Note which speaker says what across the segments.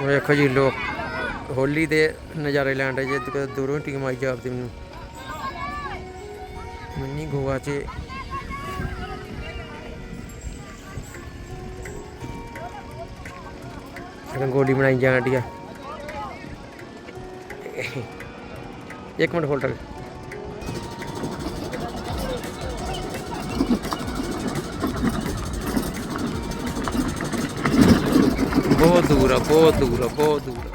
Speaker 1: ਉਹ ਵੇਖੋ ਜੀ ਲੋਕ ਹੋਲੀ ਦੇ ਨਜ਼ਾਰੇ ਲੈਣ ਦੇ ਜੇ ਦੂਰੋਂ ਟੀਮ ਆਈ ਜਾਪਦੀ ਮੈਨੂੰ। ਮਿੰਨੀ ਗੋਆ 'ਚ। ਰੰਗੋਲੀ ਬਣਾਈ ਜਾਂਦੀ ਆ। ਇੱਕ ਮਿੰਟ ਹੋਲਡ ਰੱਖ। ਬਹੁਤ ਦੂਰ ਆ ਬਹੁਤ ਦੂਰ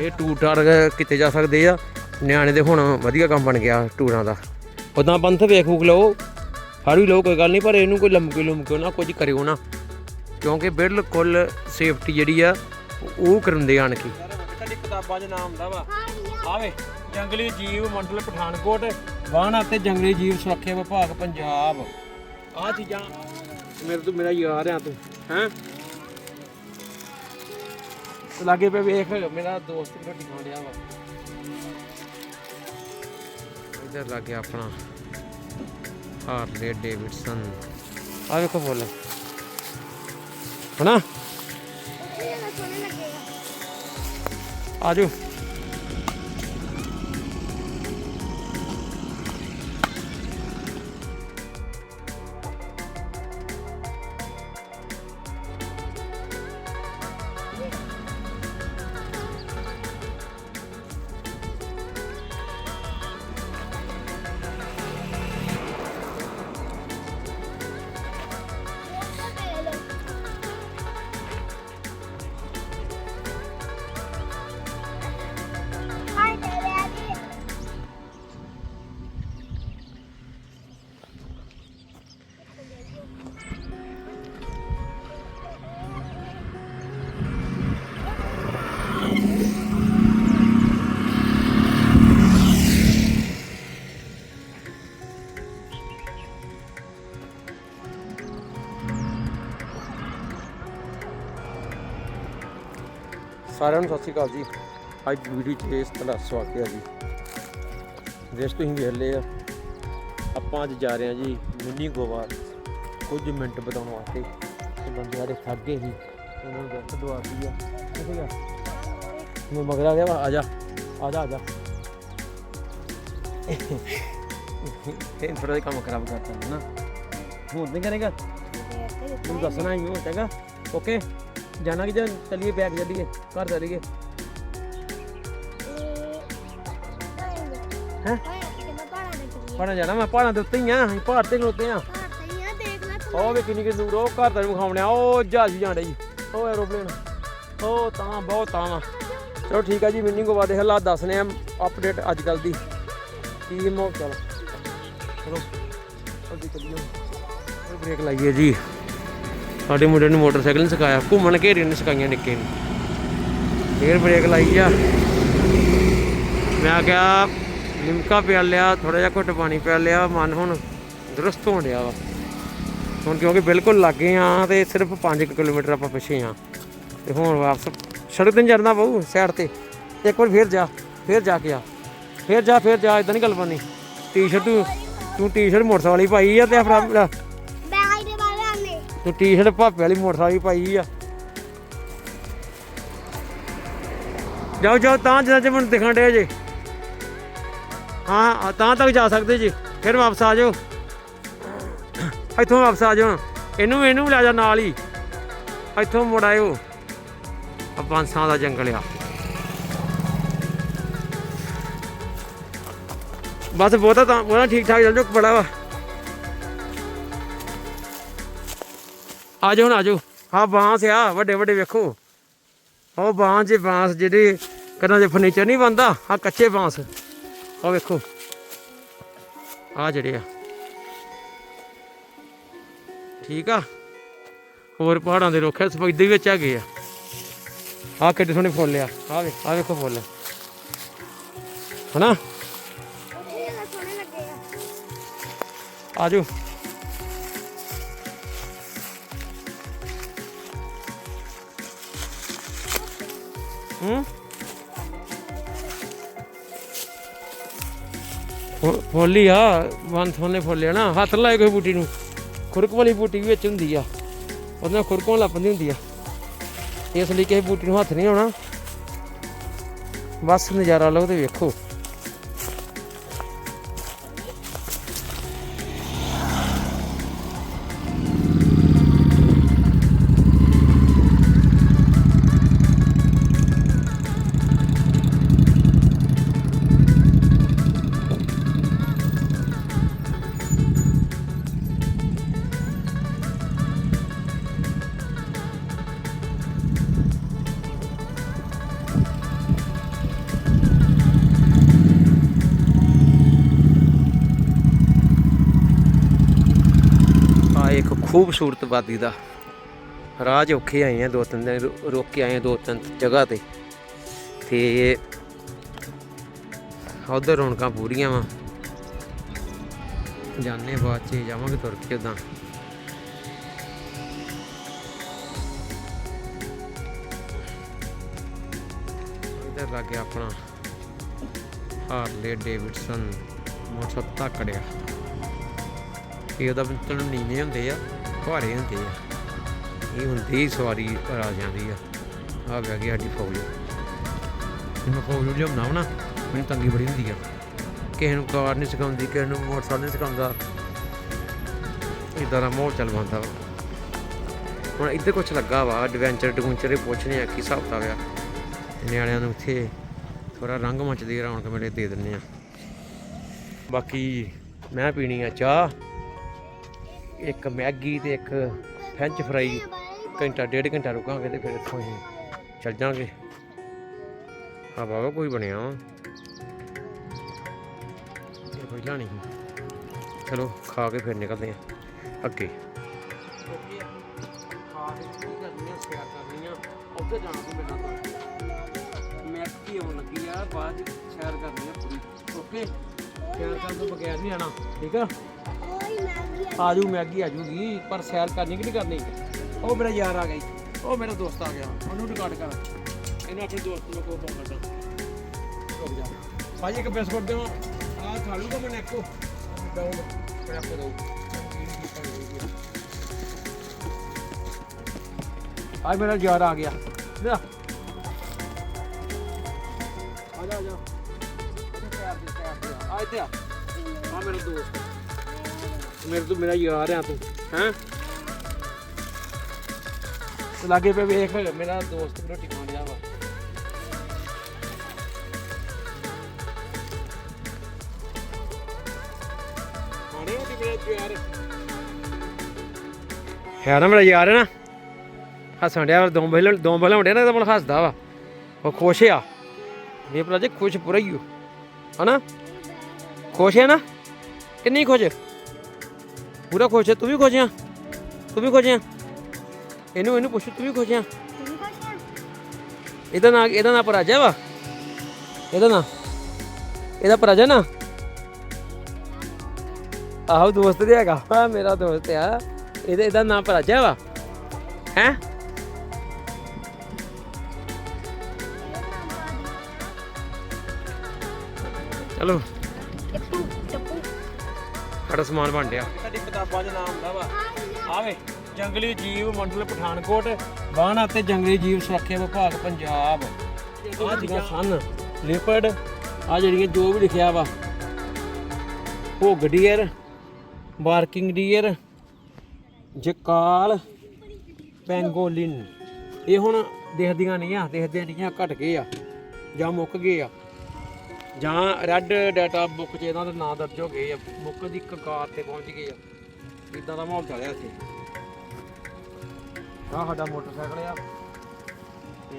Speaker 1: ਇਹ ਟੂਰ ਟਾਰ ਕਿਤੇ ਜਾ ਸਕਦੇ ਆ? ਨਿਆਣੇ ਦੇ ਹੁਣ ਵਧੀਆ ਕੰਮ ਬਣ ਗਿਆ ਟੂਰਾਂ ਦਾ। ਉਦਾਂ ਪੰਥ ਵੇਖ ਵੂਖ ਲਓ, ਫਾੜੀ ਲਓ, ਕੋਈ ਗੱਲ ਨਹੀਂ, ਪਰ ਇਹਨੂੰ ਕੋਈ ਲੰਮਕੇ ਲੁਮਕੇ ਨਾ ਕੁਝ ਕਰਿਓ ਨਾ। ਕਿਉਂਕਿ ਬਿਲਕੁਲ ਸੇਫਟੀ ਜਿਹੜੀ ਆ, ਉਹ ਕਰਨਦੇ ਆਣ ਕੇ।
Speaker 2: ਯਾਰ ਤੁਹਾਡੀ ਕਿਤਾਬਾਂ 'ਚ ਨਾਮ ਹੁੰਦਾ ਵਾ। ਆਵੇ, ਜੰਗਲੀ ਜੀਵ ਮੰਡਲ ਪਠਾਨਕੋਟ, ਵਾਹਨ ਅਤੇ ਜੰਗਲੀ ਜੀਵ ਸੁਰੱਖਿਆ ਵਿਭਾਗ, ਪੰਜਾਬ। ਆਹ ਚੀਜ਼ਾਂ ਮੇਰੇ ਤੋਂ ਮੇਰਾ ਯਾਰ ਆ ਤੂੰ, ਹੈਂ? ਤੇ ਲਾਗੇ ਪੇ ਵੇਖ ਮੇਰਾ ਦੋਸਤ ਰੋਟੀ ਖਾਣ ਡਿਆ ਵਾ।
Speaker 1: ਇਧਰ ਲੱਗ ਗਿਆ ਆਪਣਾ ਹਾਰਲੇ ਡੇਵਿਡਸਨ। ਆ ਵੇਖੋ ਫੁੱਲ। ਹਨਾ? ਆਜੋ। ਸਾਰਿਆਂ ਨੂੰ ਸਤਿ ਸ਼੍ਰੀ ਅਕਾਲ ਜੀ। ਅੱਜ ਵੀਡੀਓ 'ਚ ਇਸ ਤਰ੍ਹਾਂ ਸਵਾਗਤ ਹੈ ਜੀ। ਜਿਸ ਤੁਸੀਂ ਵੇਖ ਲਏ ਆ ਆਪਾਂ ਅੱਜ ਜਾ ਰਹੇ ਹਾਂ ਜੀ ਮਿੰਨੀ ਗੋਆ। ਕੁਝ ਮਿੰਟ ਬਤਾਉਣ ਵਾਸਤੇ। ਤੇ ਬੰਦੇ ਸਾਡੇ ਗਏ ਸੀ। ਉਹਨਾਂ ਨੂੰ ਜੱਟ ਦਵਾਤੀ ਆ। ਕਿੱਥੇ ਗਿਆ ਮੈਂ ਮਗਰ ਆ ਗਿਆ ਵਾ ਆ ਜਾ। ਆ ਜਾ ਆ ਜਾ। ਇਹ ਥੋੜਾ ਜਿਹਾ ਕੰਮ ਖਰਾਬ ਕਰਤਾ ਨਾ। ਹੁਣ ਨਹੀਂ ਕਰੇਗਾ ਮੈਨੂੰ ਦੱਸਣਾ ਹੀ ਹੋ ਚੰਗਾ ਓਕੇ ਜਾਣਾ ਕਿ ਜਾਂ ਚਲੀਏ ਬੈਗ ਚੱਲੀਏ, ਘਰ ਚੱਲੀਏ? ਹੈਂ? ਪੜਨ ਜਾਣਾ ਮੈਂ ਪਹਾੜਾਂ ਦੇ ਉੱਤੇ ਹੀ ਆ, ਅਸੀਂ ਪਹਾੜ ਤੇ ਖਲੋਤੇ ਆ। ਉਹ ਵੀ ਕਿੰਨੀ ਕਿ ਦੂਰ ਉਹ ਘਰ ਦਾ ਵਿਖਾਉਣਿਆ ਉਹ ਜਹਾਜ਼ ਜਾਂਦੇ ਜੀ ਉਹ ਐਰੋਪਲੇਨ ਉਹ ਤਾਂ ਬਹੁਤ ਤਾਂ ਵਾ ਚਲੋ ਠੀਕ ਆ ਜੀ, ਮਿੰਨੀ ਗੋਵਾ ਦੇ ਹਾਲਾਤ ਦੱਸਨੇ ਆ ਅਪਡੇਟ ਅੱਜ ਕੱਲ ਦੀ। ਕੀ ਮੋ ਚਲ। ਚਲੋ ਜਲਦੀ ਚੱਲੀਏ ਬ੍ਰੇਕ ਲਾਈਏ ਜੀ। ਸਾਡੇ ਮੁੰਡੇ ਨੂੰ ਮੋਟਰਸਾਈਕਲ ਨਹੀਂ ਸਿਖਾਇਆ, ਘੁੰਮਣ ਘੇਰੀ ਨਹੀਂ ਸਿਖਾਈਆਂ ਨਿੱਕੇ ਨੂੰ। ਫੇਰ ਬ੍ਰੇਕ ਲਾਈ ਆ। ਮੈਂ ਕਿਹਾ, ਲਿਮਕਾ ਪਿਆ ਲਿਆ ਥੋੜਾ ਜਿਹਾ ਘੁੱਟ ਪਾਣੀ ਪਿਆ ਲਿਆ, ਮਨ ਹੁਣ ਦਰਸਤ ਹੋਣ ਡਿਆ ਵਾ। ਹੁਣ ਕਿਉਂਕਿ ਬਿਲਕੁਲ ਲੱਗੇ ਆ ਤੇ ਸਿਰਫ 5 ਕਿਲੋਮੀਟਰ ਆਪਾਂ ਪਿੱਛੇ ਆ। ਤੇ ਹੁਣ ਵਾਪਸ ਸੜਕ ਤੇ ਨੀ ਚੜਨਾ ਪਊ ਸਾਈਡ ਤੇ। ਇੱਕ ਵਾਰ ਫੇਰ ਜਾ ਫੇਰ ਜਾ ਕੇ ਆ। ਫੇਰ ਜਾ ਫੇਰ ਜਾ ਇਦਾਂ ਨਹੀਂ ਗੱਲ ਬਣਨੀ। ਟੀ-ਸ਼ਰਟ ਤੂੰ ਤੂੰ ਟੀ-ਸ਼ਰਟ ਮੋਟਰਸਾਈਕਲ ਵਾਲੀ ਪਾਈ ਆ ਤੇ ਆਪਣਾ ਤੂੰ ਟੀ-ਸ਼ਰਟ ਭਾਪੇ ਵਾਲੀ ਮੋਟਰਸਾਈਕਲ ਵਾਲੀ ਪਾਈ ਆ। ਜਾਓ ਜਾਓ, ਤਾਂ ਜਿੱਦਾਂ ਜੇ ਮੈਨੂੰ ਦਿਖਣ ਡਿਆ ਜੇ। ਹਾਂ ਤਾਂ ਤੱਕ ਜਾ ਸਕਦੇ ਜੀ। ਫਿਰ ਵਾਪਸ ਆ ਜਾਓ। ਇੱਥੋਂ ਵਾਪਸ ਆ ਜਾਓ। ਇਹਨੂੰ ਇਹਨੂੰ ਲੈ ਜਾ ਨਾਲ ਹੀ। ਇੱਥੋਂ ਮੁੜ ਆਇਓ। ਆ ਬਾਂਸਾਂ ਦਾ ਜੰਗਲ ਆ। ਬਸ ਬਹੁਤਾ ਤਾਂ, ਬਹੁਤਾ ਠੀਕ ਠਾਕ ਚੱਲ ਜਾਓ, ਬੜਾ ਵਾ। ਆ ਜਾਓ ਨਾ ਜਾਓ ਹਾਂ ਬਾਂਸ ਆ ਵੱਡੇ ਵੱਡੇ ਵੇਖੋ। ਉਹ ਬਾਂਸ ਜੇ ਬਾਂਸ ਜਿਹੜੇ ਕਰਾਂ ਜੇ ਫਰਨੀਚਰ ਨਹੀਂ ਬੰਦਾ ਆ ਕੱਚੇ ਬਾਂਸ। ਆ ਵੇਖੋ। ਆ ਜਿਹੜੇ ਆ। ਠੀਕ ਆ? ਹੋਰ ਪਹਾੜਾਂ ਦੇ ਰੁੱਖ ਐ ਸਫੈਦੇ ਵਿੱਚ ਹੈਗੇ ਆ। ਆ ਕਿੱਡੇ ਸੋਹਣੇ ਫੁੱਲ ਆ। ਆ ਵੇ ਆ ਵੇਖੋ ਫੁੱਲ। ਹਨਾ? ਆ ਜਾਓ ਫੁ- ਫੁੱਲ ਹੀ ਆ ਵਨ ਥੋਨੇ ਫੁੱਲ ਆ ਨਾ। ਹੱਥ ਲਾਏ ਕੋਈ ਬੂਟੀ ਨੂੰ। ਖੁਰਕ ਵਾਲੀ ਬੂਟੀ ਵੀ ਵਿੱਚ ਹੁੰਦੀ ਆ। ਉਹਦੇ ਨਾਲ ਖੁਰਕੋਂ ਲੱਪਦੀ ਹੁੰਦੀ ਆ। ਇਸ ਲਈ ਕਿਸੇ ਬੂਟੀ ਨੂੰ ਹੱਥ ਨਹੀਂ ਆਉਣਾ। ਬਸ ਨਜ਼ਾਰਾ ਲਓ ਤੇ ਵੇਖੋ। ਖੂਬਸੂਰਤ ਵਾਦੀ ਦਾ ਰਾਜ ਔਖੇ ਆਏ ਆ ਦੋ ਤਿੰਨ ਦਿਨ, ਰੁ- ਰੁਕ ਕੇ ਆਏ ਆ ਦੋ ਤਿੰਨ ਜਗ੍ਹਾ ਤੇ। ਤੇ ਉਧਰ ਰੌਣਕਾਂ ਪੂਰੀਆਂ ਵਾ। ਜਾਣੇ ਬਾਅਦ ਚ ਜਾਵਾਂਗੇ ਤੁਰ ਕੇ ਉਦਾਂ ਲੱਗ ਗਿਆ ਆਪਣਾ ਹਾਰਲੇ ਡੇਵਿਡਸਨ। ਮੋਟਰਸਾਈਕਲ ਤੱਕੜਿਆ ਇਹ ਉਹਦਾ ਤੈਨੂੰ ਨੀਵੇਂ ਹੁੰਦੇ ਆ। ਭਾਰੇ ਹੁੰਦੇ ਆ। ਇਹ ਹੁੰਦੀ ਸਵਾਰੀ ਆ ਜਾਂਦੀ ਆ। ਆ ਬਹਿ ਗਈ ਸਾਡੀ ਫੌਜ। ਜੇ ਮੈਂ ਫੌਜ ਲਿਆਉਣਾ ਵਾ ਨਾ, ਮੈਨੂੰ ਤੰਗੀ ਬੜੀ ਹੁੰਦੀ ਆ। ਕਿਸੇ ਨੂੰ ਕਾਰ ਨਹੀਂ ਸਿਖਾਉਂਦੀ, ਕਿਸੇ ਨੂੰ ਮੋਟਰਸਾਈਕਲ ਨਹੀਂ ਸਿਖਾਉਂਦਾ। ਇਦਾਂ ਦਾ ਮਾਹੌਲ ਚੱਲ ਪੈਂਦਾ ਵਾ। ਹੁਣ ਇੱਧਰ ਕੁਛ ਲੱਗਾ ਵਾ ਐਡਵੈਂਚਰ ਐਡਵੈਂਚਰ ਪੁੱਛਣੇ ਆ, ਕੀ ਹਿਸਾਬ ਕਿਤਾਬ ਆ। ਨਿਆਣਿਆਂ ਨੂੰ ਇੱਥੇ ਥੋੜਾ ਰੰਗ ਮੰਚ ਦੀ ਰੌਣਕ ਮੇਲੇ ਦੇ ਦਿੰਨੇ ਆ। ਬਾਕੀ ਮੈਂ ਪੀਣੀ ਆ ਚਾਹ। ਇੱਕ ਮੈਗੀ ਤੇ ਇੱਕ ਫ੍ਰੈਂਚ ਫਰਾਈ ਘੰਟਾ, ਡੇਢ ਘੰਟਾ ਰੁਕਾਂਗੇ ਤੇ ਫਿਰ ਇੱਥੋਂ ਹੀ ਚੱਲ ਜਾਾਂਗੇ। ਆ ਬਾਬਾ, ਕੋਈ ਬਣਿਆ ਵਾ। ਇਹ ਪਹਿਲਾਂ ਨਹੀਂ ਚਲੋ, ਖਾ ਕੇ ਫਿਰ ਨਿਕਲਦੇ ਆ ਅੱਗੇ। ਖਾ ਜਾਣਾ ਤੂੰ ਮੇਰੇ ਨਾਲ ਮੈਂ ਕੀ ਆਉਣ ਲੱਗੀ ਆ, ਬਾਅਦ ਚ ਕਰਨੀ ਆ ਪੂਰੀ। ਓਕੇ? ਸੈਰ ਕਰਨ ਤੋਂ ਬਗੈਰ ਨਹੀਂ ਆਣਾ ਠੀਕ ਆ? ਆਜੂ ਮੈਗੀ ਆਜੂਗੀ ਪਰ ਸੈਰ ਕਰਨੀ ਕਿ ਨਹੀਂ ਕਰਨੀ? ਉਹ ਮੇਰਾ ਯਾਰ ਆ ਗਈ ਉਹ ਮੇਰਾ ਦੋਸਤ ਆ ਗਿਆ। ਉਹਨੂੰ ਰਿਕਾਰਡ ਕਰ। ਇਹਨੂੰ ਆਪਣੇ ਦੋਸਤ ਨੂੰ ਕੋਲ ਫੋਨ ਕਰਦਾ ਰੁਕ ਜਾ। ਭਾਜੀ ਇੱਕ ਬਿਸਕੁਟ ਦੇਵਾਂ ਆ ਖਾ ਲੂਗਾ ਮੈਂ ਮੈਂ ਆਪਕੋ ਦਊਂ ਆ ਮੇਰਾ ਯਾਰ ਆ ਗਿਆ। ਲੈ ਦੇ ਆ। ਆ ਮੇਰਾ ਦੋਸਤ। ਮੇਰੇ ਤੋਂ ਮੇਰਾ ਯਾਰ ਆ ਤੂੰ ਹੈਂ? ਤੂੰ ਲਾਗੇ ਪੇ ਵੇਖ ਮੇਰਾ ਦੋਸਤ ਰੋਟੀ ਖਾਣ ਡਿਆ ਵਾ। ਖਾਣੇ ਉਹ ਮੇਰਾ ਯਾਰ? ਹੈ ਨਾ ਮੇਰਾ ਯਾਰ ਹੈ ਨਾ? ਹੱਸਣ ਡਿਆ ਦੋ ਬਹਿਲ ਦੋ ਬਹਿਲ ਹੁੰਦੇ ਨਾ ਤਾਂ ਮਨ ਹੱਸਦਾ ਵਾ। ਉਹ ਖੁਸ਼ ਆ। ਇਹ ਭਰਾ ਜੀ ਖੁਸ਼ ਪੂਰਾ ਹੀ ਹੋ। ਹਨਾ? ਖੁਸ਼ ਹੈ ਨਾ? ਕਿੰਨੀ ਖੁਸ਼? ਪੂਰਾ ਖੁਸ਼ ਹੈ, ਤੂੰ ਵੀ ਖੁਸ਼ ਆ? ਤੂੰ ਵੀ ਖੁਸ਼ ਆ? ਇਹਨੂੰ ਇਹਨੂੰ ਪੁੱਛ, ਤੂੰ ਵੀ ਖੁਸ਼ ਆ? ਇਹਦਾ ਨਾਂ ਇਹਦਾ ਨਾਂ ਪਰਾਜਾ ਵਾ? ਇਹਦਾ ਨਾਂ? ਇਹਦਾ ਪਰਾਜਾ ਨਾ? ਆਹੋ ਦੋਸਤ ਤੇ ਹੈਗਾ। ਵਾ ਮੇਰਾ ਦੋਸਤ ਆ। ਇਹਦਾ ਇਹਦਾ ਨਾਂ ਪਰਾਜਾ ਵਾ। ਹੈ? ਚਲੋ। ਸਾਡਾ ਸਮਾਨ ਬਣ ਗਿਆ ਸਾਡੀ ਕਿਤਾਬਾਂ 'ਚ ਨਾਮ ਹੁੰਦਾ ਵਾ। ਆਵੇ, ਜੰਗਲੀ ਜੀਵ ਮੰਡਲ ਪਠਾਨਕੋਟ ਵਾਹਨ ਅਤੇ ਜੰਗਲੀ ਜੀਵ ਸੁਰੱਖਿਆ ਵਿਭਾਗ ਪੰਜਾਬ। ਆ ਜਿਹੜੀਆਂ ਸਨ, ਲਿਪਰਡ ਆ ਜਿਹੜੀਆਂ ਜੋ ਵੀ ਲਿਖਿਆ ਵਾ। ਭੁੱਗ deer barking deer, jackal, pangolin. ਇਹ ਹੁਣ ਦੇਖਦੀਆਂ ਨਹੀਂ ਆ ਦਿਖਦੇ ਨਹੀਂ ਆ ਘਟ ਗਏ ਆ ਜਾਂ ਮੁੱਕ ਗਏ ਆ। ਜਾਂ ਰੈੱਡ ਡਾਟਾ ਬੁੱਕ 'ਚ ਇਹਨਾਂ ਦੇ ਨਾਂ ਦਰਜ ਹੋ ਗਏ ਆ ਬੁੱਕ ਦੀ ਕਕਾਰ ਤੇ ਪਹੁੰਚ ਗਏ ਆ। ਇਦਾਂ ਦਾ ਮਾਹੌਲ ਚੱਲਿਆ ਇੱਥੇ। ਆਹ ਸਾਡਾ ਮੋਟਰਸਾਈਕਲ ਆ। ਤੇ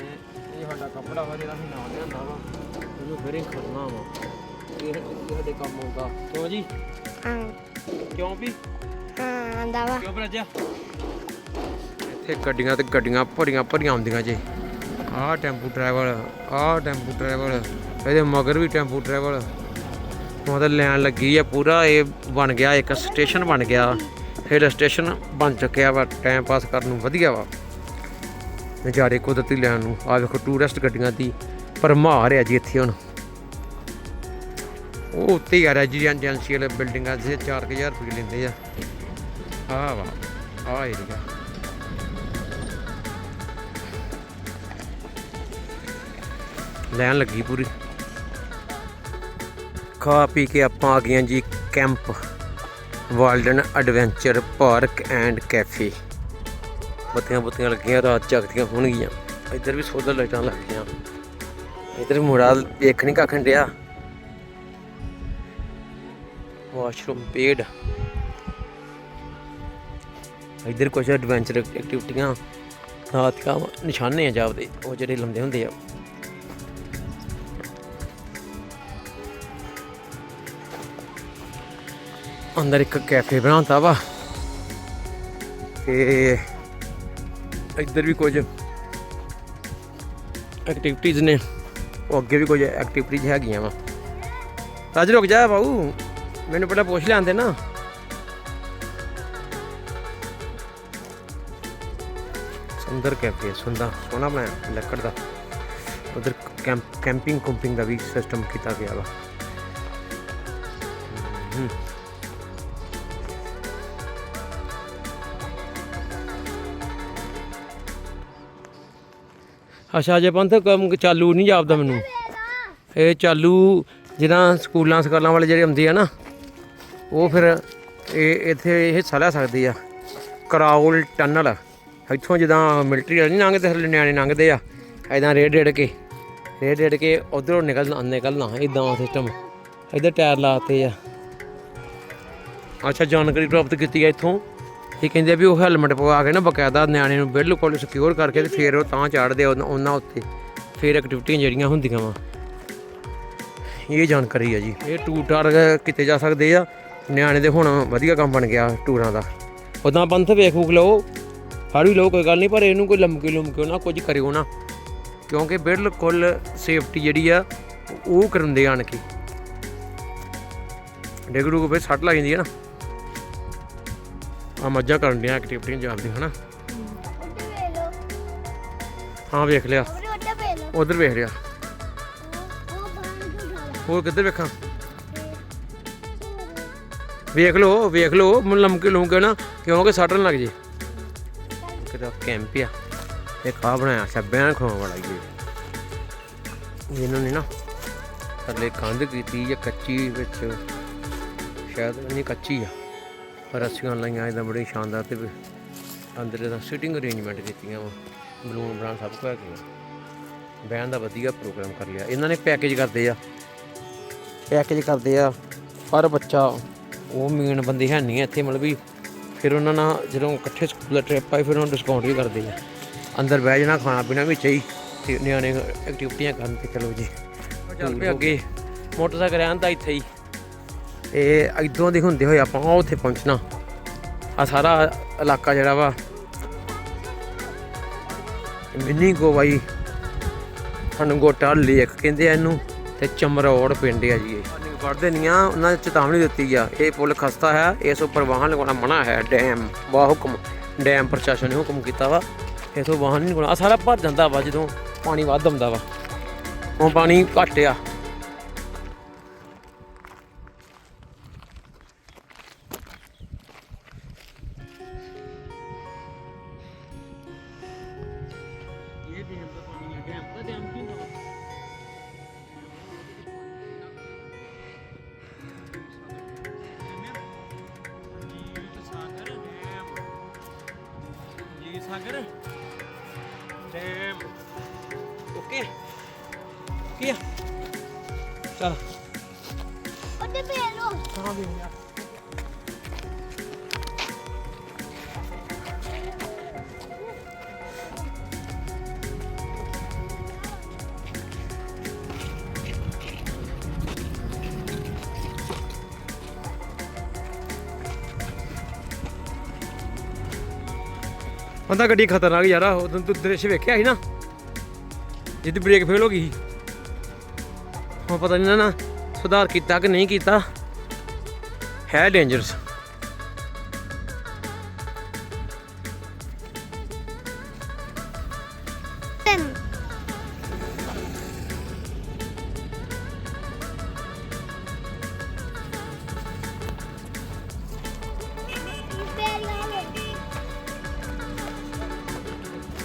Speaker 1: ਇਹ ਸਾਡਾ ਕੱਪੜਾ ਵਾ ਜਿਹੜਾ ਅਸੀਂ ਨਾਲ ਲਿਆਂਦਾ ਵਾ। ਇਹਨੂੰ ਫਿਰ ਹੀ ਖੜਨਾ ਵਾ। ਇਹ ਇਹ ਸਾਡੇ ਕੰਮ ਆਉਂਦਾ। ਕਿਉਂ ਜੀ? ਕਿਉਂ ਵੀ?
Speaker 3: ਆਂਦਾ ਵਾ।
Speaker 1: ਕਿਉਂ ਭਰਾਜਾ? ਇੱਥੇ ਗੱਡੀਆਂ ਤੇ ਗੱਡੀਆਂ ਭਰੀਆਂ ਭਰੀਆਂ ਆਉਂਦੀਆਂ ਜੀ। ਆਹ ਟੈਂਪੂ ਟਰੈਵਲ ਆਹ ਟੈਂਪੂ ਟਰੈਵਲ ਇਹਦੇ ਮਗਰ ਵੀ ਟੈਂਪੂ ਟਰੈਵਲ ਮਤਲਬ ਲੈਣ ਲੱਗੀ ਆ ਪੂਰਾ, ਇਹ ਬਣ ਗਿਆ, ਇੱਕ ਸਟੇਸ਼ਨ ਬਣ ਗਿਆ। ਹਿਲ ਸਟੇਸ਼ਨ ਬਣ ਚੁੱਕਿਆ ਵਾ ਟਾਈਮ ਪਾਸ ਕਰਨ ਨੂੰ ਵਧੀਆ ਵਾ। ਨਜ਼ਾਰੇ ਕੁਦਰਤੀ ਲੈਣ ਨੂੰ। ਆ ਵੇਖੋ ਟੂਰਿਸਟ ਗੱਡੀਆਂ ਦੀ ਭਰਮਾਰ ਹੈ ਜੀ ਇੱਥੇ ਹੁਣ। ਉਹ ਉੱਤੇ ਹੀ ਆ ਰੈਜ਼ੀਡੈਂਸ਼ੀਅਲ ਵਾਲੇ ਬਿਲਡਿੰਗਾਂ ਦੇ 4000 ਰੁਪਏ ਲੈਂਦੇ ਆ। ਆ ਵਾ ਆ ਏਰੀਆ ਲੈਣ ਲੱਗੀ ਪੂਰੀ। ਖਾ ਪੀ ਕੇ ਆਪਾਂ ਆ ਗਏ ਹਾਂ ਜੀ camp, Walden adventure park and cafe. ਬੱਤੀਆਂ ਬੱਤੀਆਂ ਲੱਗੀਆਂ, ਰਾਤ ਜਗਦੀਆਂ ਹੋਣਗੀਆਂ। ਇੱਧਰ ਵੀ ਸੋਲਰ ਲਾਈਟਾਂ ਲੱਗੀਆਂ। ਇੱਧਰ ਮੁੜਾ ਵੇਖ ਨਹੀਂ ਕੱਖਣ ਡਿਆ ਵਾਸ਼ਰੂਮ ਪੇਡ। ਇੱਧਰ ਕੁਝ ਐਡਵੈਂਚਰ ਐਕਟੀਵਿਟੀਆਂ ਰਾਤ ਕਾ ਨਿਸ਼ਾਨੇ ਆ ਜਾਪਦੇ, ਉਹ ਜਿਹੜੇ ਲੰਦੇ ਹੁੰਦੇ ਆ। ਅੰਦਰ ਇੱਕ ਕੈਫੇ ਬਣਾਉਂਦਾ ਵਾ। ਤੇ ਇੱਧਰ ਵੀ ਕੁਝ ਐਕਟੀਵਿਟੀਜ਼ ਨੇ। ਉਹ ਅੱਗੇ ਵੀ ਕੁਝ ਐਕਟੀਵਿਟੀਜ਼ ਹੈਗੀਆਂ ਵਾ। ਰਾਜ ਰੁਕ ਜਾ ਬਾਊ, ਮੈਨੂੰ ਪਹਿਲਾਂ ਪੁੱਛ ਲਿਆਂਦੇ ਨਾ। ਸੁੰਦਰ ਕੈਫੇ ਸੁੰਦਾ, ਸੋਹਣਾ ਬਣਾਇਆ, ਲੱਕੜ ਦਾ। ਉਧਰ ਕੈਂਪ ਕੈਂਪਿੰਗ ਕੁੰਪਿੰਗ ਦਾ ਵੀ ਸਿਸਟਮ ਕੀਤਾ ਗਿਆ ਵਾ। ਹਮ। ਅੱਛਾ ਜੇ ਪੰਥ ਕੰਮ ਚਾਲੂ ਨਹੀਂ ਜਾਪਦਾ ਮੈਨੂੰ। ਇਹ ਚਾਲੂ ਜਿੱਦਾਂ ਸਕੂਲਾਂ, ਸਕਾਲਾਂ ਵਾਲੇ ਜਿਹੜੇ ਹੁੰਦੇ ਆ ਨਾ, ਉਹ ਫਿਰ ਇਹ ਇੱਥੇ ਇਹ ਹਿੱਸਾ ਲੈ ਸਕਦੇ ਆ। ਕਰਾਉਲ ਟਨਲ, ਇੱਥੋਂ ਜਿੱਦਾਂ ਮਿਲਟਰੀ ਵਾਲੇ ਨਹੀਂ ਲੰਘਦੇ ਹਰਲੇ ਨਿਆਣੇ ਲੰਘਦੇ ਆ। ਐਦਾਂ ਰੇਡ ਰੇਡ ਕੇ, ਰੇਡ ਰੇਡ ਕੇ ਉਧਰੋਂ ਨਿਕਲਣਾ ਨਿਕਲਣਾ, ਇਦਾਂ ਸਿਸਟਮ ਇੱਧਰ ਟਾਇਰ ਲਾਤੇ ਆ। ਅੱਛਾ, ਜਾਣਕਾਰੀ ਪ੍ਰਾਪਤ ਕੀਤੀ ਹੈ ਇੱਥੋਂ। ਇਹ ਕਹਿੰਦੇ ਆ ਵੀ ਉਹ ਹੈਲਮਟ ਪਵਾ ਕੇ ਨਾ ਬਕਾਇਦਾ ਨਿਆਣੇ ਨੂੰ ਬਿਲਕੁਲ ਸਿਕਿਉਰ ਕਰਕੇ ਤੇ ਫਿਰ ਉਹ ਤਾਂ ਚੜਦੇ ਆ ਉਹਨਾਂ- ਉਹਨਾਂ ਉੱਤੇ। ਫਿਰ ਐਕਟੀਵਿਟੀਆਂ ਜਿਹੜੀਆਂ ਹੁੰਦੀਆਂ ਵਾ। ਇਹ ਜਾਣਕਾਰੀ ਹੈ ਜੀ। ਇਹ ਟੂਰ ਟਾਰ ਕਿਤੇ ਜਾ ਸਕਦੇ ਆ। ਨਿਆਣੇ ਦੇ ਹੁਣ ਵਧੀਆ ਕੰਮ ਬਣ ਗਿਆ ਟੂਰਾਂ ਦਾ। ਉਦਾਂ ਪੰਥ ਵੇਖ ਲਓ। ਫੜ ਵੀ ਲਓ, ਕੋਈ ਗੱਲ ਨਹੀਂ, ਪਰ ਇਹਨੂੰ ਕੋਈ ਲੰਮਕੇ ਲੰਮਕੇ ਨਾ ਕੁਝ ਕਰਿਓ ਨਾ। ਕਿਉਂਕਿ ਬਿਲਕੁਲ ਸੇਫਟੀ ਜਿਹੜੀ ਆ, ਉਹ ਕਰਾਉਂਦੇ ਆਣ ਕੇ। ਡਿੱਗ ਡੁੱਗ ਫਿਰ ਸੱਟ ਲੱਗ ਜਾਂਦੀ ਹੈ ਨਾ। ਆ ਮੱਝਾਂ ਕਰਨ ਦੀਆਂ ਐਕਟੀਵਿਟੀਆਂ ਜਾਂਦੀ ਹਨਾ? ਹਾਂ ਵੇਖ ਲਿਆ। ਉਧਰ ਵੇਖ ਲਿਆ। ਹੋਰ ਕਿੱਧਰ ਵੇਖਾਂ? ਵੇਖ ਲਓ ਵੇਖ ਲਓ, ਮਨ ਲੰਮਕੇ ਲੰਮਕੇ ਨਾ ਕਿਉਂਕਿ ਸੱਟਣ ਲੱਗ ਜੇ। ਕਿਦਾ ਕੈਂਪ ਆ। ਇਹ ਖਾ ਬਣਾਇਆ ਛੱਬਿਆਂ ਖਵਾਉਣ ਵਾਲਾ ਹੀ ਇਹਨਾਂ ਨੇ ਨਾ ਥੱਲੇ ਕੰਧ ਕੀਤੀ ਜਾਂ ਕੱਚੀ ਵਿੱਚ, ਸ਼ਾਇਦ ਨਹੀਂ ਕੱਚੀ ਆ। ਰੱਸੀਆਂ ਲਾਈਆਂ ਇਹਦਾ ਬੜੀ ਸ਼ਾਨਦਾਰ ਤੇ ਅੰਦਰ ਇਹਦਾ ਸਿਟਿੰਗ ਅਰੇਂਜਮੈਂਟ ਕੀਤੀਆਂ ਵਾ ਬਲੂਨ ਬਰਾਂ ਸਭ ਕੁਝ ਹੈਗਾ ਬਹਿਣ ਦਾ ਵਧੀਆ ਪ੍ਰੋਗਰਾਮ ਕਰ ਲਿਆ। ਇਹਨਾਂ ਨੇ ਪੈਕੇਜ ਕਰਦੇ ਆ। ਪੈਕੇਜ ਕਰਦੇ ਆ ਪਰ ਬੱਚਾ ਉਹ ਮੇਨ ਬੰਦੇ ਹੈ ਨਹੀਂ ਇੱਥੇ ਮਤਲਬ ਵੀ ਫਿਰ ਉਹਨਾਂ ਨਾਲ ਜਦੋਂ ਇਕੱਠੇ ਸਕੂਲ ਦਾ ਟ੍ਰਿਪ ਆਈ ਫਿਰ ਉਹਨਾਂ ਡਿਸਕਾਊਂਟ ਵੀ ਕਰਦੇ ਆ। ਅੰਦਰ ਬਹਿ ਜਾਣਾ ਖਾਣਾ ਪੀਣਾ ਵਿੱਚ ਹੀ ਤੇ ਨਿਆਣੇ ਐਕਟੀਵਿਟੀਆਂ ਕਰਨ ਤੇ ਚਲੋ ਜੀ। ਚੱਲ ਪਏ ਅੱਗੇ ਮੋਟਰਸਾਈਕਲ ਰਹਿਣ ਤਾਂ ਇੱਥੇ ਹੀ। ਇਹ ਇਦੋਂ ਦੇ ਹੁੰਦੇ ਹੋਏ ਆਪਾਂ ਉਹ ਉੱਥੇ ਪਹੁੰਚਣਾ। ਆ ਸਾਰਾ ਇਲਾਕਾ ਜਿਹੜਾ ਵਾ। ਮਿੰਨੀ ਗੋਵਾਈ। ਫਨਗੋਟਾ ਲੇਕ ਕਹਿੰਦੇ ਆ ਇਹਨੂੰ ਤੇ ਚਮਰੌੜ ਪਿੰਡ ਆ ਜੀ ਇਹ। ਪੜਦੇ ਨਹੀਂ ਆ, ਉਹਨਾਂ ਨੇ ਚੇਤਾਵਨੀ ਦਿੱਤੀ ਆ। ਇਹ ਪੁਲ ਖਸਤਾ ਹੈ, ਇਸ ਉੱਪਰ ਵਾਹਨ ਲਗਾਉਣਾ ਮਨਾ ਹੈ। ਡੈਮ ਵਾ ਹੁਕਮ, ਡੈਮ ਪ੍ਰਸ਼ਾਸਨ ਨੇ ਹੁਕਮ ਕੀਤਾ ਵਾ। ਇਸ ਤੋਂ ਵਾਹਨ ਨਹੀਂ ਲਗਾਉਣਾ। ਆ ਸਾਰਾ ਭਰ ਜਾਂਦਾ ਵਾ ਜਦੋਂ ਪਾਣੀ ਵੱਧ ਆਉਂਦਾ ਵਾ। ਹੁਣ ਪਾਣੀ ਘੱਟ ਸਾਗਰ? Dam okay. ਕੀ ਆ? ਚਲ।
Speaker 3: ਉੱਤੇ ਵੇਖ ਲੋ
Speaker 1: ਹਾਂ ਵੀ ਯਾਰ ਬੰਦਾ ਗੱਡੀ ਖਤਰਨਾਕ ਯਾਰ ਆ ਉਦੋਂ ਤੂੰ ਦ੍ਰਿਸ਼ ਵੇਖਿਆ ਸੀ ਨਾ? ਜਿੱਦ ਬ੍ਰੇਕ ਫੇਲ ਹੋ ਗਈ ਸੀ। ਹੁਣ ਪਤਾ ਨਹੀਂ ਨਾ ਸੁਧਾਰ ਕੀਤਾ ਕਿ ਨਹੀਂ ਕੀਤਾ। ਹੈ ਡੇਂਜਰਸ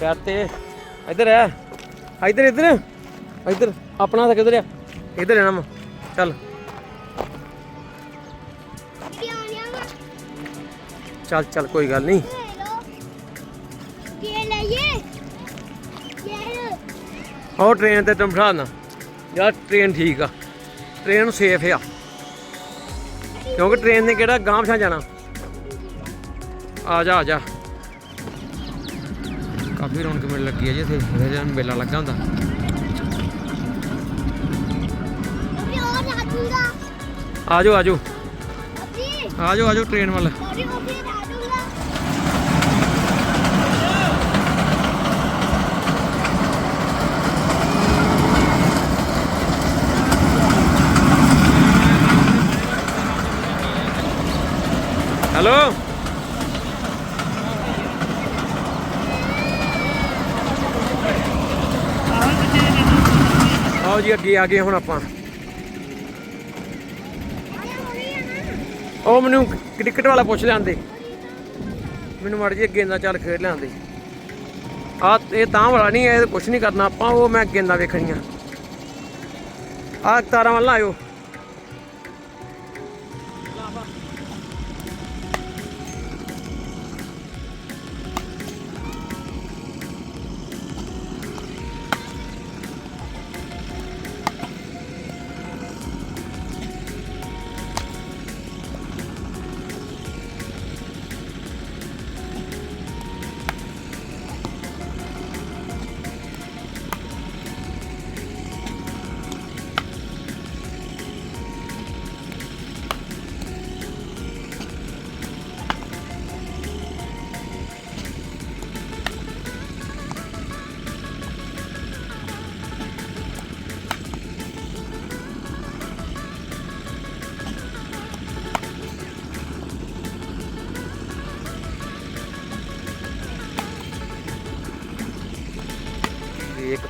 Speaker 1: ਯਾਰ ਤੇ। ਇੱਧਰ ਹੈ ਇੱਧਰ ਇੱਧਰ। ਇੱਧਰ। ਆਪਣਾ ਹੱਥ ਕਿੱਧਰ ਆ? ਇੱਧਰ ਹੈ ਨਾ ਚੱਲ। ਚੱਲ ਚੱਲ ਕੋਈ ਗੱਲ ਨਹੀਂ। ਉਹ ਟ੍ਰੇਨ ਤੇ ਤੈਨੂੰ ਬਿਠਾ ਦੇਣਾ ਯਾਰ ਟ੍ਰੇਨ ਠੀਕ ਆ। ਟ੍ਰੇਨ ਸੇਫ ਆ। ਕਿਉਂਕਿ ਟ੍ਰੇਨ ਨੇ ਕਿਹੜਾ ਗਾਂਵ ਛਾ ਜਾਣਾ। ਆ ਜਾ ਆ ਜਾ। ਕਾਫੀ ਰੌਣਕ ਮੇਲ ਲੱਗੀ ਹੈ ਜੀ ਇੱਥੇ ਇਹਦੇ ਮੇਲਾ ਲੱਗਾ ਹੁੰਦਾ।
Speaker 3: ਅਭੀ ਹੋਰ ਰਾਜੂਗਾ।
Speaker 1: ਆ ਜਾਓ ਆ ਜਾਓ
Speaker 3: ਅਭੀ
Speaker 1: ਆ ਜਾਓ ਆ ਜਾਓ ਟ੍ਰੇਨ ਵੱਲ ਹੈਲੋ ਜੀ, ਅੱਗੇ ਆ ਗਏ ਹੁਣ ਆਪਾਂ। ਉਹ ਮੈਨੂੰ ਕ੍ਰਿਕਟ ਵਾਲਾ ਪੁੱਛ ਲਿਆਂਦੇ। ਮੈਨੂੰ ਮੜ ਜੀ ਅੱਗੇ ਦਾ ਚੱਲ ਖੇਡ ਲਿਆਂਦੇ। ਆ, ਇਹ ਤਾਂ ਵਾਲਾ ਨਹੀਂ, ਇਹ ਕੁਝ ਨਹੀਂ ਕਰਨਾ। ਆਪਾਂ ਉਹ ਮੈਂ ਗੇਂਦਾਂ ਵੇਖਣੀਆਂ। ਆ, ਤਾਰਾਂ ਵੱਲ ਆਇਓ।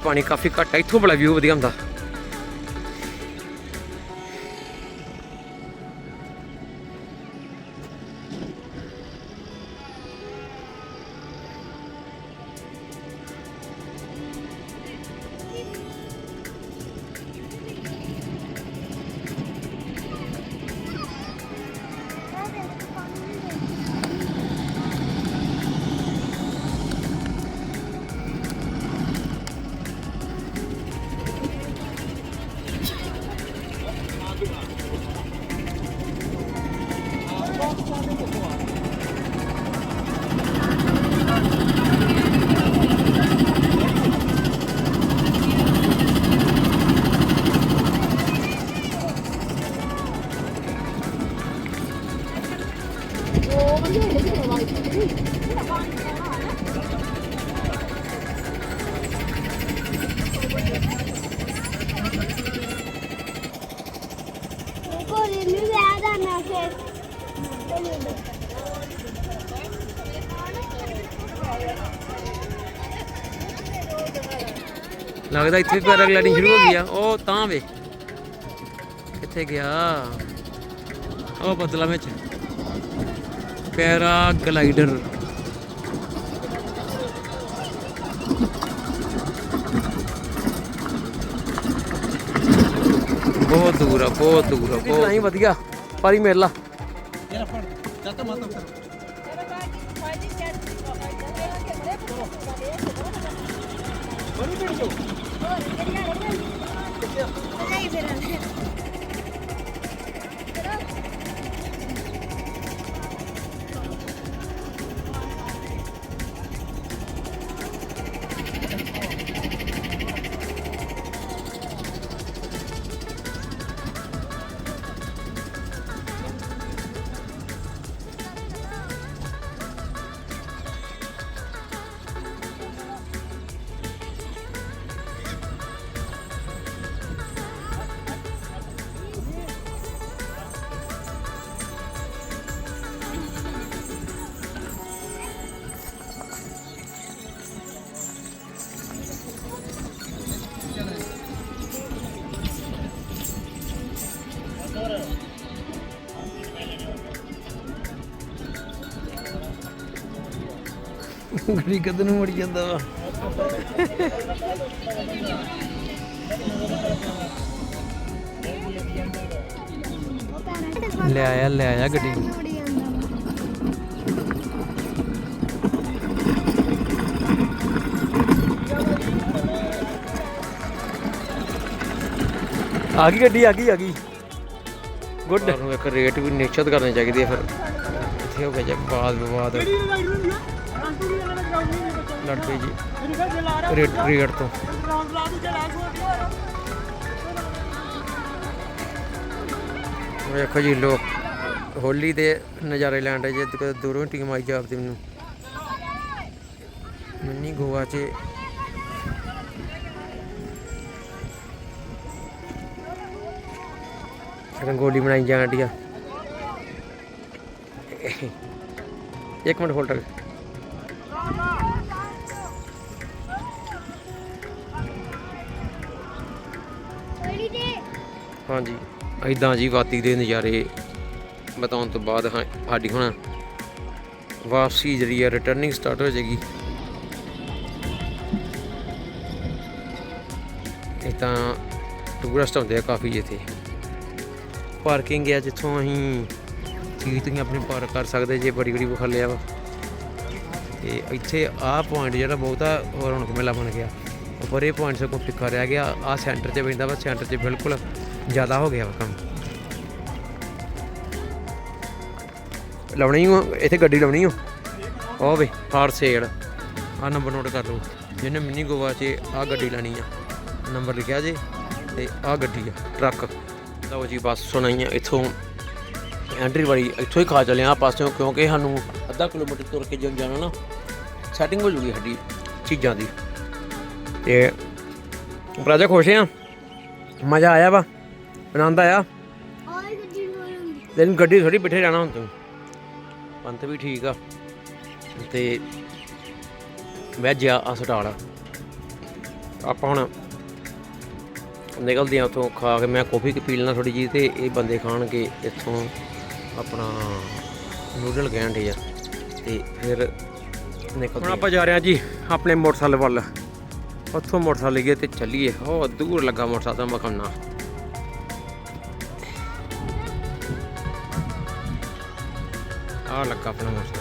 Speaker 1: ਪਾਣੀ ਕਾਫੀ ਘੱਟ ਹੈ ਇੱਥੋਂ ਬੜਾ ਵਿਊ ਵਧੀਆ ਹੁੰਦਾ।
Speaker 3: ਕੋਲੀ ਨੂੰ
Speaker 1: ਲੱਗਦਾ ਇੱਥੇ ਪੈਰਾਗਲਾਈਡਿੰਗ ਸ਼ੁਰੂ ਹੋ ਗਈ ਆ ਉਹ ਤਾਂ ਵੇ ਕਿੱਥੇ ਗਿਆ? ਉਹ ਬਦਲਾ ਵਿੱਚ। ਪੈਰਾਗਲਾਈਡਰ ਬਹੁਤ ਦੂਰ ਆ ਬਹੁਤ ਦੂਰ ਆ ਬਹੁਤ ਨਹੀਂ ਵਧੀਆ। ਪਾਰੀ ਮੇਰ ਲਾ
Speaker 3: ਨਹੀਂ
Speaker 1: ਗੜੀ ਕਦ ਨੂੰ ਮੜ ਜਾਂਦਾ ਵਾ? ਲੈ ਆਇਆ ਲੈ ਆਇਆ ਗੱਡੀ। ਆ ਗਈ ਗੱਡੀ, ਆ ਗਈ ਆ ਗਈ। ਗੁੱਡ ਨੂੰ ਇੱਕ ਰੇਟ ਵੀ ਨਿਸ਼ਚਿਤ ਕਰਨੀ ਚਾਹੀਦੀ ਹੈ ਫਿਰ। ਇੱਥੇ ਹੋ ਗਿਆ ਜੇ, ਬਾਦ ਵਿਵਾਦ। ਲੜ ਪਈ ਜੀ। ਰੇਟ ਰੇਟ ਤੋਂ। ਵੇਖੋ ਜੀ, ਲੋਕ ਹੋਲੀ ਦੇ ਨਜ਼ਾਰੇ ਲੈਣ ਦੇ ਜੇ ਕਿਤੇ ਦੂਰੋਂ ਟੀਮ ਆਈ ਜਾਪਦੀ ਮੈਨੂੰ। ਮਿੰਨੀ ਗੋਆ 'ਚ ਰੰਗੋਲੀ ਬਣਾਈ ਜਾਣ ਡਈ ਇੱਕ ਮਿੰਟ ਹੋਲਡ ਰੱਖ ਹਾਂਜੀ ਐਦਾਂ ਜੀ ਵਾਤੀ ਦੇ ਨਜ਼ਾਰੇ ਬਤਾਉਣ ਤੋਂ ਬਾਅਦ ਹਾਂ, ਸਾਡੀ ਹੁਣ ਵਾਪਸੀ ਜਿਹੜੀ ਆ ਰਿਟਰਨਿੰਗ ਸਟਾਰਟ ਹੋ ਜਾਏਗੀ। ਇਹ ਤਾਂ ਟੂਰਿਸਟ ਹੁੰਦੇ ਆ ਕਾਫੀ ਇੱਥੇ ਪਾਰਕਿੰਗ ਹੈ ਜਿੱਥੋਂ ਅਸੀਂ ਚੀਜ਼ ਤੁਸੀਂ ਆਪਣੀ ਪਾਰਕ ਕਰ ਸਕਦੇ ਜੇ ਬੜੀ ਬੜੀ ਵਿਖਾ ਲਿਆ ਵਾ। ਤੇ ਇੱਥੇ ਆਹ ਪੁਆਇੰਟ ਜਿਹੜਾ ਬਹੁਤਾ ਰੌਣਕ ਮੇਲਾ ਬਣ ਗਿਆ। ਪਰ ਇਹ ਪੁਆਇੰਟ ਸਗੋਂ ਫਿੱਕਾ ਰਹਿ ਗਿਆ। ਆਹ ਸੈਂਟਰ 'ਚ ਪੈਂਦਾ ਵਾ ਸੈਂਟਰ 'ਚ ਬਿਲਕੁਲ ਜ਼ਿਆਦਾ ਹੋ ਗਿਆ ਵਾ ਕੰਮ। ਲਾਉਣੀ ਓ ਇੱਥੇ ਗੱਡੀ ਲਾਉਣੀ ਓ ਉਹ ਵੇ ਫਾਰ ਸੇਲ। ਆ ਨੰਬਰ ਨੋਟ ਕਰ ਲਓ। ਜਿਹਨੇ ਮਿੰਨੀ ਗੋਵਾ 'ਚ ਆ ਗੱਡੀ ਲੈਣੀ ਆ। ਨੰਬਰ ਲਿਖਿਆ ਜੇ, ਤੇ ਆ ਗੱਡੀ ਆ, ਟਰੱਕ। ਲਓ ਜੀ ਬੱਸ ਸੁਣਾਈ ਆ ਇੱਥੋਂ। ਐਂਟਰੀ ਵਾਲੀ ਇੱਥੋਂ ਹੀ ਖਾ ਚਲੇ ਆ ਪਾਸਿਓਂ ਕਿਉਂਕਿ ਸਾਨੂੰ ਅੱਧਾ ਕਿਲੋਮੀਟਰ ਤੁਰ ਕੇ ਜਦੋਂ ਜਾਣਾ ਨਾ ਸੈਟਿੰਗ ਹੋ ਜੂਗੀ ਸਾਡੀ ਚੀਜ਼ਾਂ ਦੀ। ਤੇ ਰਾਜਾ ਖੁਸ਼ ਆ? ਮਜ਼ਾ ਆਇਆ ਵਾ? ਆਨੰਦ ਆਇਆ?
Speaker 3: ਆਈ
Speaker 1: ਗੱਡੀ ਥੋੜੀ ਬਿਠੇ ਰਹਿਣਾ ਹੁਣ ਤੂੰ। ਪੰਤ ਵੀ ਠੀਕ ਆ। ਤੇ ਵੈਜ ਆ ਹਸਪਤਾਲ ਆਪਾਂ ਹੁਣ ਨਿਕਲਦੇ ਆ ਉਥੋਂ ਖਾ ਕੇ ਮੈਂ ਕਾਫੀ ਪੀ ਲੈਣਾ ਥੋੜੀ ਜੀ ਤੇ ਇਹ ਬੰਦੇ ਖਾਣਗੇ ਇੱਥੋਂ ਆਪਣਾ ਨੂਡਲ ਕਹਿੰਦੇ ਆ ਤੇ ਫਿਰ ਨਿਕਲਦੇ ਹੁਣ ਆਪਾਂ ਜਾ ਰਹੇ ਆ ਜੀ ਆਪਣੇ ਮੋਟਰਸਾਈਕਲ ਵੱਲ। ਉੱਥੋਂ ਮੋਟਰਸਾਈਕਲ ਲਈਏ ਤੇ ਚੱਲੀਏ। ਉਹ ਦੂਰ ਲੱਗਾ ਮੋਟਰਸਾਈਕਲ ਮਖਾਨਾ ਆ ਲੱਗਾ ਆਪਣਾ ਮੋਟਰਸਾਈਕਲ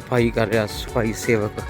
Speaker 1: ਸਫ਼ਾਈ ਕਰ ਰਿਹਾ ਸਫ਼ਾਈ ਸੇਵਕ।